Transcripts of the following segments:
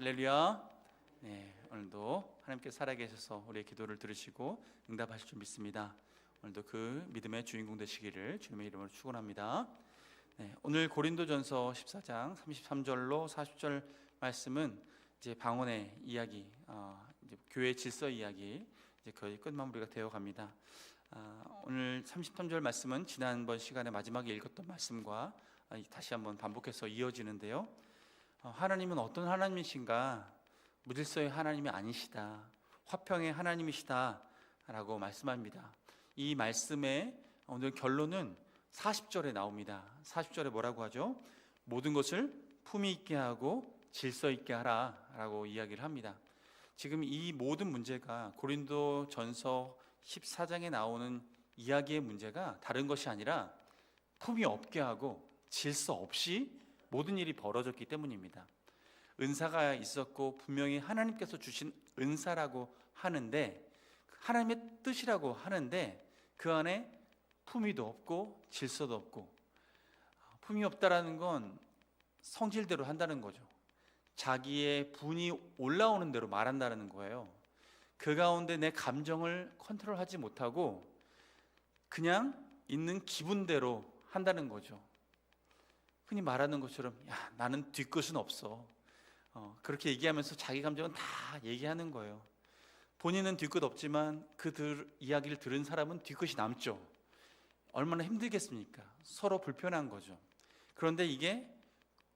할렐루야. 네, 오늘도 하나님께 살아계셔서 우리의 기도를 들으시고 응답하실 줄 믿습니다. 오늘도 그 믿음의 주인공 되시기를 주님의 이름으로 축원합니다. 네, 오늘 고린도전서 14장 33절로 40절 말씀은 이제 방언의 이야기, 어, 이제 교회 질서 이야기 이제 거의 끝마무리가 되어 갑니다. 아, 오늘 33절 말씀은 지난번 시간에 마지막에 읽었던 말씀과 아, 다시 한번 반복해서 이어지는데요. 어, 하나님은 어떤 하나님이신가? 무질서의 하나님이 아니시다. 화평의 하나님이시다라고 말씀합니다. 이 말씀의 오늘 결론은 40절에 나옵니다. 40절에 뭐라고 하죠? 모든 것을 품위 있게 하고 질서 있게 하라라고 이야기를 합니다. 지금 이 모든 문제가 고린도 전서 14장에 나오는 이야기의 문제가 다른 것이 아니라 품위 없게 하고 질서 없이 모든 일이 벌어졌기 때문입니다. 은사가 있었고 분명히 하나님께서 주신 은사라고 하는데 하나님의 뜻이라고 하는데 그 안에 품위도 없고 질서도 없고 품위 없다라는 건 성질대로 한다는 거죠. 자기의 분이 올라오는 대로 말한다는 거예요. 그 가운데 내 감정을 컨트롤하지 못하고 그냥 있는 기분대로 한다는 거죠. 흔히 말하는 것처럼 야 나는 뒤끝은 없어. 어, 그렇게 얘기하면서 자기 감정은 다 얘기하는 거예요. 본인은 뒤끝 없지만 그 들, 이야기를 들은 사람은 뒤끝이 남죠. 얼마나 힘들겠습니까? 서로 불편한 거죠. 그런데 이게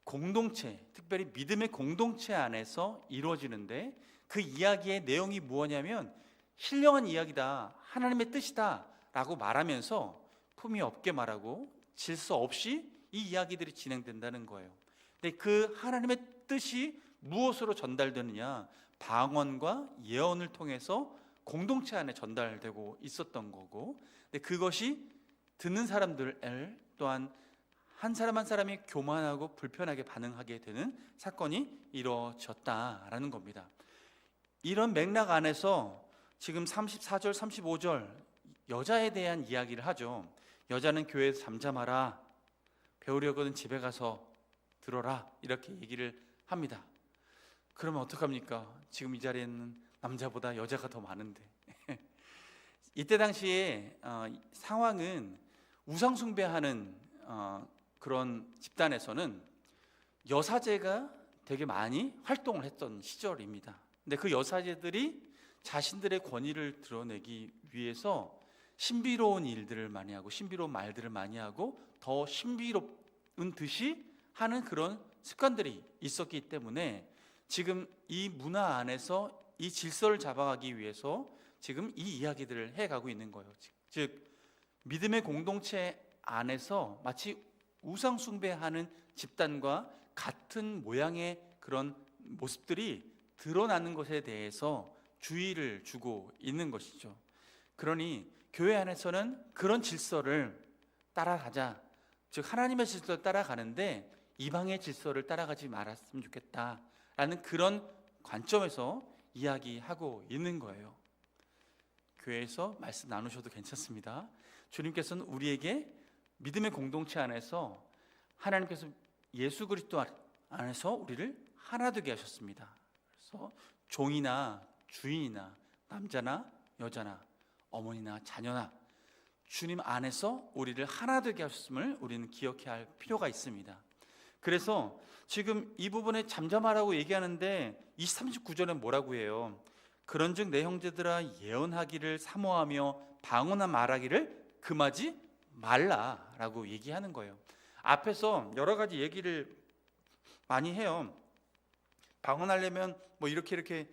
공동체, 특별히 믿음의 공동체 안에서 이루어지는데 그 이야기의 내용이 무엇냐면 신령한 이야기다. 하나님의 뜻이다 라고 말하면서 품이 없게 말하고 질서 없이 이 이야기들이 진행된다는 거예요. 근데 그 하나님의 뜻이 무엇으로 전달되느냐? 방언과 예언을 통해서 공동체 안에 전달되고 있었던 거고, 근데 그것이 듣는 사람들 또한 한 사람 한 사람이 교만하고 불편하게 반응하게 되는 사건이 이루어졌다라는 겁니다. 이런 맥락 안에서 지금 34절, 35절 여자에 대한 이야기를 하죠. 여자는 교회에서 잠잠하라. 배우려거든 집에 가서 들어라. 이렇게 얘기를 합니다. 그러면 어떡합니까? 지금 이 자리에는 남자보다 여자가 더 많은데. 이때 당시에 어, 상황은 우상 숭배하는 어, 그런 집단에서는 여사제가 되게 많이 활동을 했던 시절입니다. 근데 그 여사제들이 자신들의 권위를 드러내기 위해서 신비로운 일들을 많이 하고 신비로운 말들을 많이 하고 더 신비로운 듯이 하는 그런 습관들이 있었기 때문에 지금 이 문화 안에서 이 질서를 잡아가기 위해서 지금 이 이야기들을 해가고 있는 거예요. 즉 믿음의 공동체 안에서 마치 우상 숭배하는 집단과 같은 모양의 그런 모습들이 드러나는 것에 대해서 주의를 주고 있는 것이죠. 그러니 교회 안에서는 그런 질서를 따라가자. 즉 하나님의 질서를 따라가는데 이방의 질서를 따라가지 말았으면 좋겠다라는 그런 관점에서 이야기하고 있는 거예요. 교회에서 말씀 나누셔도 괜찮습니다. 주님께서는 우리에게 믿음의 공동체 안에서 하나님께서 예수 그리스도 안에서 우리를 하나 되게 하셨습니다. 그래서 종이나 주인이나 남자나 여자나 어머니나 자녀나 주님 안에서 우리를 하나 되게 하셨음을 우리는 기억해야 할 필요가 있습니다. 그래서 지금 이 부분에 잠잠하라고 얘기하는데 23, 29절에 뭐라고 해요? 그런즉 내 형제들아 예언하기를 사모하며 방언한 말하기를 금하지 말라라고 얘기하는 거예요. 앞에서 여러 가지 얘기를 많이 해요. 방언하려면 뭐 이렇게 이렇게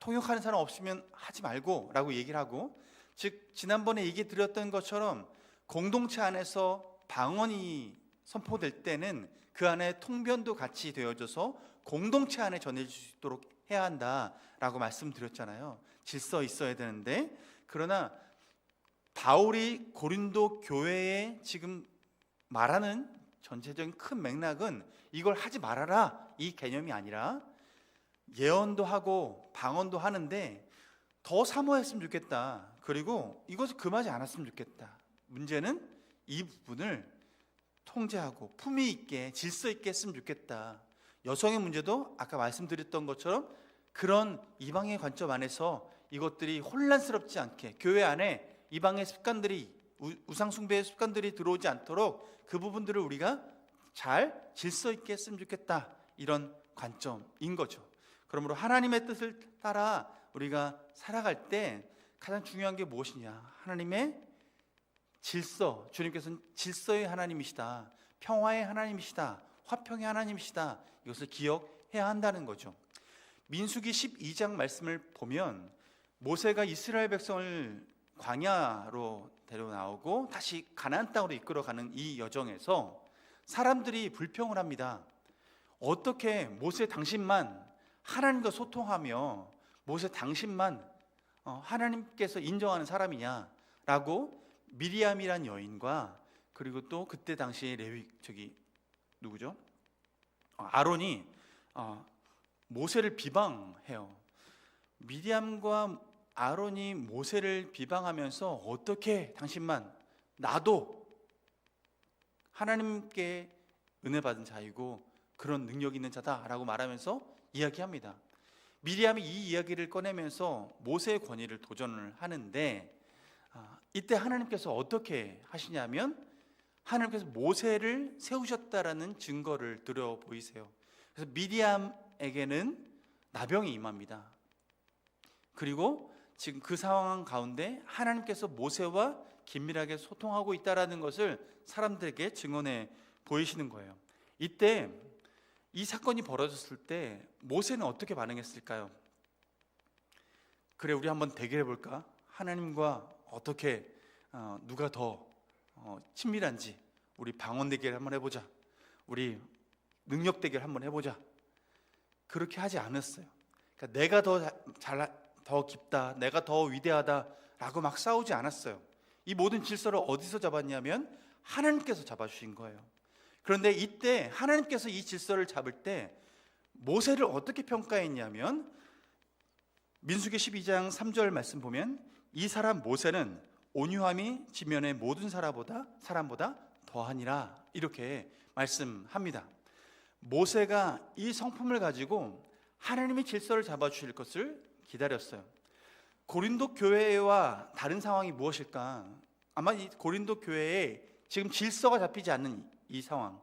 통역하는 사람 없으면 하지 말고 라고 얘기를 하고 즉 지난번에 얘기 드렸던 것처럼 공동체 안에서 방언이 선포될 때는 그 안에 통변도 같이 되어져서 공동체 안에 전해질 수 있도록 해야 한다라고 말씀드렸잖아요. 질서 있어야 되는데 그러나 바울이 고린도 교회에 지금 말하는 전체적인 큰 맥락은 이걸 하지 말아라 이 개념이 아니라 예언도 하고 방언도 하는데 더 사모했으면 좋겠다. 그리고 이것을 금하지 않았으면 좋겠다. 문제는 이 부분을 통제하고 품위 있게 질서 있게 했으면 좋겠다. 여성의 문제도 아까 말씀드렸던 것처럼 그런 이방의 관점 안에서 이것들이 혼란스럽지 않게 교회 안에 이방의 습관들이 우- 우상 숭배의 습관들이 들어오지 않도록 그 부분들을 우리가 잘 질서 있게 했으면 좋겠다 이런 관점인 거죠. 그러므로 하나님의 뜻을 따라 우리가 살아갈 때 가장 중요한 게 무엇이냐? 하나님의 질서. 주님께서는 질서의 하나님이시다. 평화의 하나님이시다. 화평의 하나님이시다. 이것을 기억해야 한다는 거죠. 민수기 12장 말씀을 보면 모세가 이스라엘 백성을 광야로 데려 나오고 다시 가나안 땅으로 이끌어가는 이 여정에서 사람들이 불평을 합니다. 어떻게 모세 당신만 하나님과 소통하며 모세 당신만 어, 하나님께서 인정하는 사람이냐라고 미리암이란 여인과 그리고 또 그때 당시 레위 저기 누구죠? 어, 아론이 어, 모세를 비방해요. 미리암과 아론이 모세를 비방하면서 어떻게 당신만 나도 하나님께 은혜 받은 자이고 그런 능력 있는 자다라고 말하면서 이야기합니다. 미리암이 이 이야기를 꺼내면서 모세의 권위를 도전을 하는데 아, 이때 하나님께서 어떻게 하시냐면 하나님께서 모세를 세우셨다라는 증거를 들어 보이세요. 그래서 미리암에게는 나병이 임합니다. 그리고 지금 그 상황 가운데 하나님께서 모세와 긴밀하게 소통하고 있다라는 것을 사람들에게 증언해 보이시는 거예요. 이때 이 사건이 벌어졌을 때 모세는 어떻게 반응했을까요? 그래 우리 한번 대결해 볼까? 하나님과 어떻게 어, 누가 더 어, 친밀한지 우리 방언 대결 한번 해보자. 우리 능력 대결 한번 해보자. 그렇게 하지 않았어요. 그러니까 내가 더잘더 깊다, 내가 더 위대하다라고 막 싸우지 않았어요. 이 모든 질서를 어디서 잡았냐면 하나님께서 잡아주신 거예요. 그런데 이때 하나님께서 이 질서를 잡을 때 모세를 어떻게 평가했냐면 민수기 12장 3절 말씀 보면 이 사람 모세는 온유함이 지면의 모든 사람보다 사람보다 더하니라 이렇게 말씀합니다. 모세가 이 성품을 가지고 하나님의 질서를 잡아 주실 것을 기다렸어요. 고린도 교회와 다른 상황이 무엇일까? 아마 이 고린도 교회에 지금 질서가 잡히지 않는 이 상황,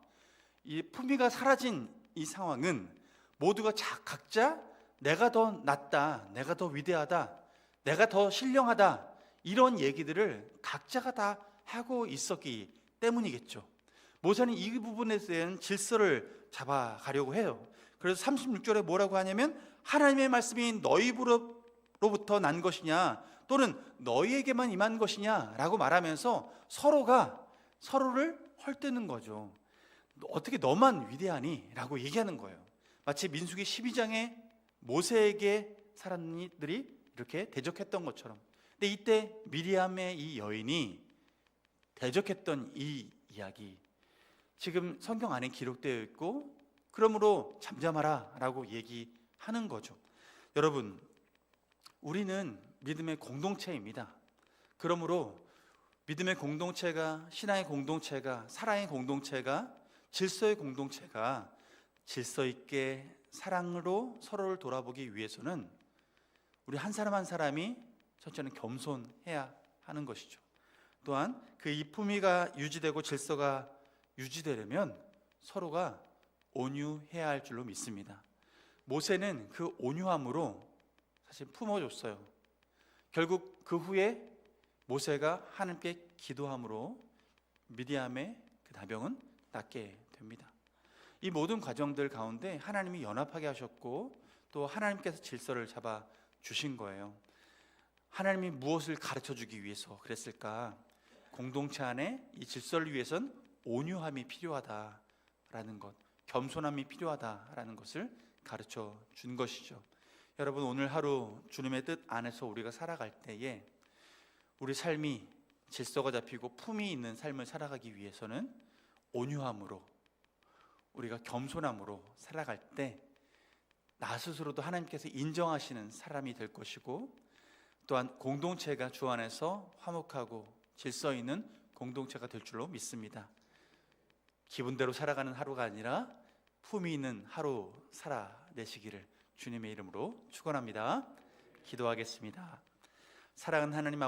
이 품위가 사라진 이 상황은 모두가 자, 각자 내가 더 낫다, 내가 더 위대하다, 내가 더 신령하다 이런 얘기들을 각자가 다 하고 있었기 때문이겠죠. 모세는 이 부분에 대한 질서를 잡아가려고 해요. 그래서 36절에 뭐라고 하냐면 하나님의 말씀이 너희로부터 난 것이냐 또는 너희에게만 임한 것이냐라고 말하면서 서로가 서로를 헐뜯는 거죠. 어떻게 너만 위대하니? 라고 얘기하는 거예요. 마치 민수기 12장에 모세에게 사람들이 이렇게 대적했던 것처럼. 근데 이때 미리암의 이 여인이 대적했던 이 이야기 지금 성경 안에 기록되어 있고 그러므로 잠잠하라 라고 얘기하는 거죠. 여러분, 우리는 믿음의 공동체입니다. 그러므로 믿음의 공동체가 신앙의 공동체가 사랑의 공동체가 질서의 공동체가 질서 있게 사랑으로 서로를 돌아보기 위해서는 우리 한 사람 한 사람이 첫째는 겸손해야 하는 것이죠. 또한 그 이품위가 유지되고 질서가 유지되려면 서로가 온유해야 할 줄로 믿습니다. 모세는 그 온유함으로 사실 품어줬어요. 결국 그 후에 모세가 하나님께 기도함으로 미디암의 그 나병은 낫게 됩니다. 이 모든 과정들 가운데 하나님이 연합하게 하셨고 또 하나님께서 질서를 잡아 주신 거예요. 하나님이 무엇을 가르쳐 주기 위해서 그랬을까? 공동체 안에 이 질서를 위해선 온유함이 필요하다라는 것, 겸손함이 필요하다라는 것을 가르쳐 준 것이죠. 여러분 오늘 하루 주님의 뜻 안에서 우리가 살아갈 때에 우리 삶이 질서가 잡히고 품이 있는 삶을 살아가기 위해서는 온유함으로 우리가 겸손함으로 살아갈 때 나 스스로도 하나님께서 인정하시는 사람이 될 것이고 또한 공동체가 주 안에서 화목하고 질서 있는 공동체가 될 줄로 믿습니다. 기분대로 살아가는 하루가 아니라 품위 있는 하루 살아내시기를 주님의 이름으로 축원합니다. 기도하겠습니다. 사랑하는 하나님